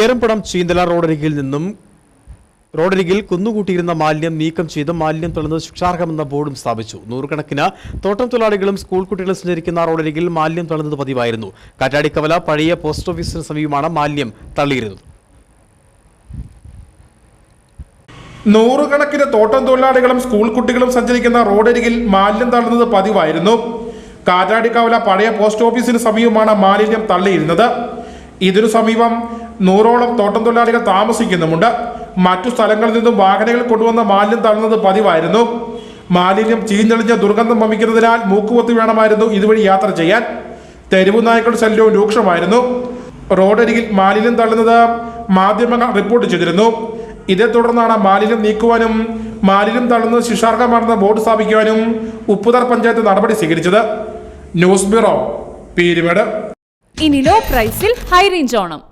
ഏറംപടം ചീന്തല റോഡരികിൽ നിന്നും റോഡരികിൽ കുന്നുകൂട്ടിയിരുന്ന മാലിന്യം നീക്കം ചെയ്ത് മാലിന്യം തള്ളുന്നത് ശിക്ഷാർഹമെന്ന ബോർഡും സ്ഥാപിച്ചു. നൂറുകണക്കിന് തോട്ടം തൊഴിലാളികളും സ്കൂൾ കുട്ടികളും സഞ്ചരിക്കുന്ന റോഡരികിൽ മാലിന്യം തള്ളുന്നത് പതിവായിരുന്നു. കാറ്റാടിക്കവല പഴയ പോസ്റ്റ് ഓഫീസിന് സമീപമാണ് മാലിന്യം തള്ളിയിരുന്നത്. നൂറുകണക്കിന് തോട്ടം തൊഴിലാളികളും സ്കൂൾ കുട്ടികളും സഞ്ചരിക്കുന്ന റോഡരികിൽ മാലിന്യം തള്ളുന്നത് പതിവായിരുന്നു. കാറ്റാടിക്കവല പഴയ പോസ്റ്റ് ഓഫീസിന് സമീപമാണ് മാലിന്യം തള്ളിയിരുന്നത്. ഇതിനു സമീപം നൂറോളം തോട്ടം തൊഴിലാളികൾ താമസിക്കുന്നുമുണ്ട്. മറ്റു സ്ഥലങ്ങളിൽ നിന്നും വാഹനങ്ങൾ കൊണ്ടുവന്ന മാലിന്യം തള്ളുന്നത് പതിവായിരുന്നു. മാലിന്യം ചീഞ്ഞളിഞ്ഞ ദുർഗന്ധം വമിക്കുന്നതിനാൽ മൂക്കുപൊത്തി വേണമായിരുന്നു ഇതുവഴി യാത്ര ചെയ്യാൻ. തെരുവു നായ്ക്കളുടെ ശല്യവും രൂക്ഷമായിരുന്നു. റോഡരികിൽ മാലിന്യം തള്ളുന്നത് മാധ്യമങ്ങൾ റിപ്പോർട്ട് ചെയ്തിരുന്നു. ഇതേ തുടർന്നാണ് മാലിന്യം നീക്കുവാനും മാലിന്യം തള്ളുന്നത് ശിക്ഷാർഹമാണെന്ന ബോർഡ് സ്ഥാപിക്കുവാനും ഉപ്പുതർ പഞ്ചായത്ത് നടപടി സ്വീകരിച്ചത്. News bureau Peermade. ഇനി ലോ പ്രൈസിൽ ഹൈ റേഞ്ച് ഓണം.